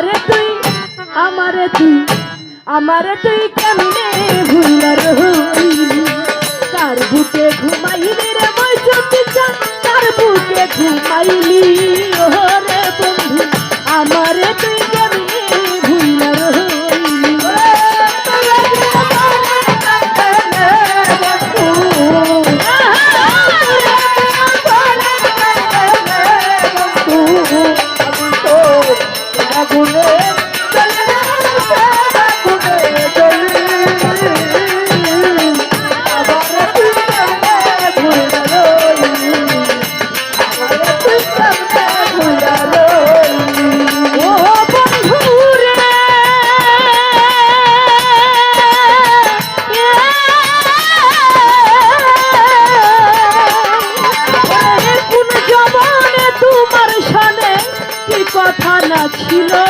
আমারে তুই আমারে তুই আমারে তুই কেমনে ভুলার হই কার ভূত 天呐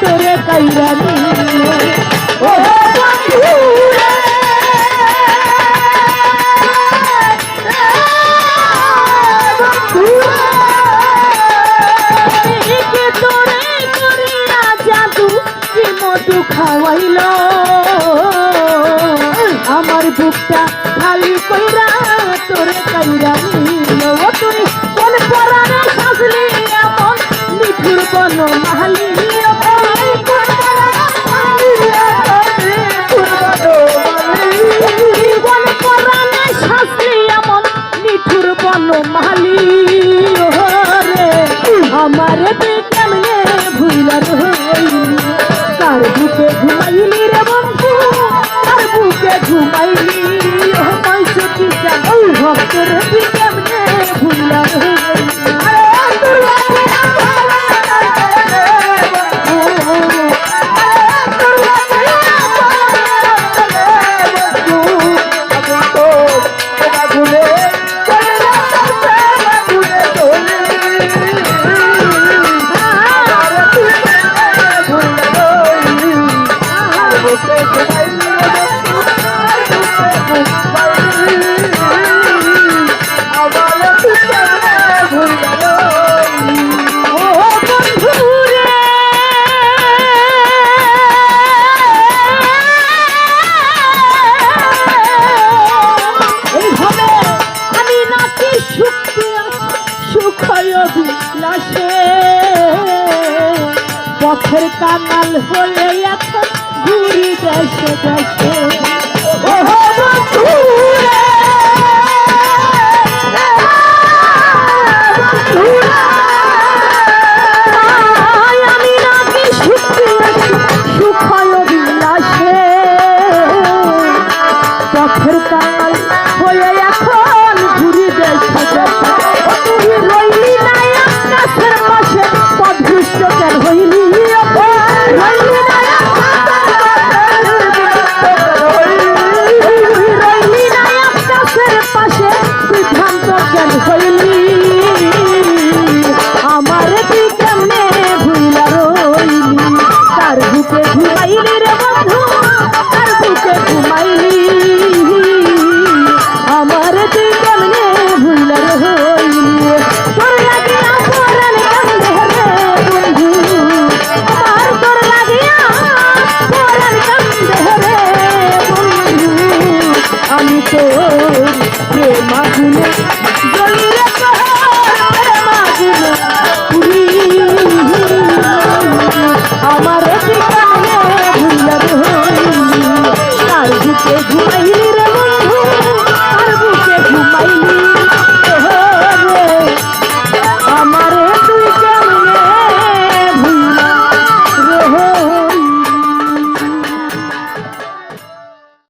তোরে কাইরা নিল আমার বেটা শখের কামাল হলে এখন ঘুরি দেশে দেশে I need it.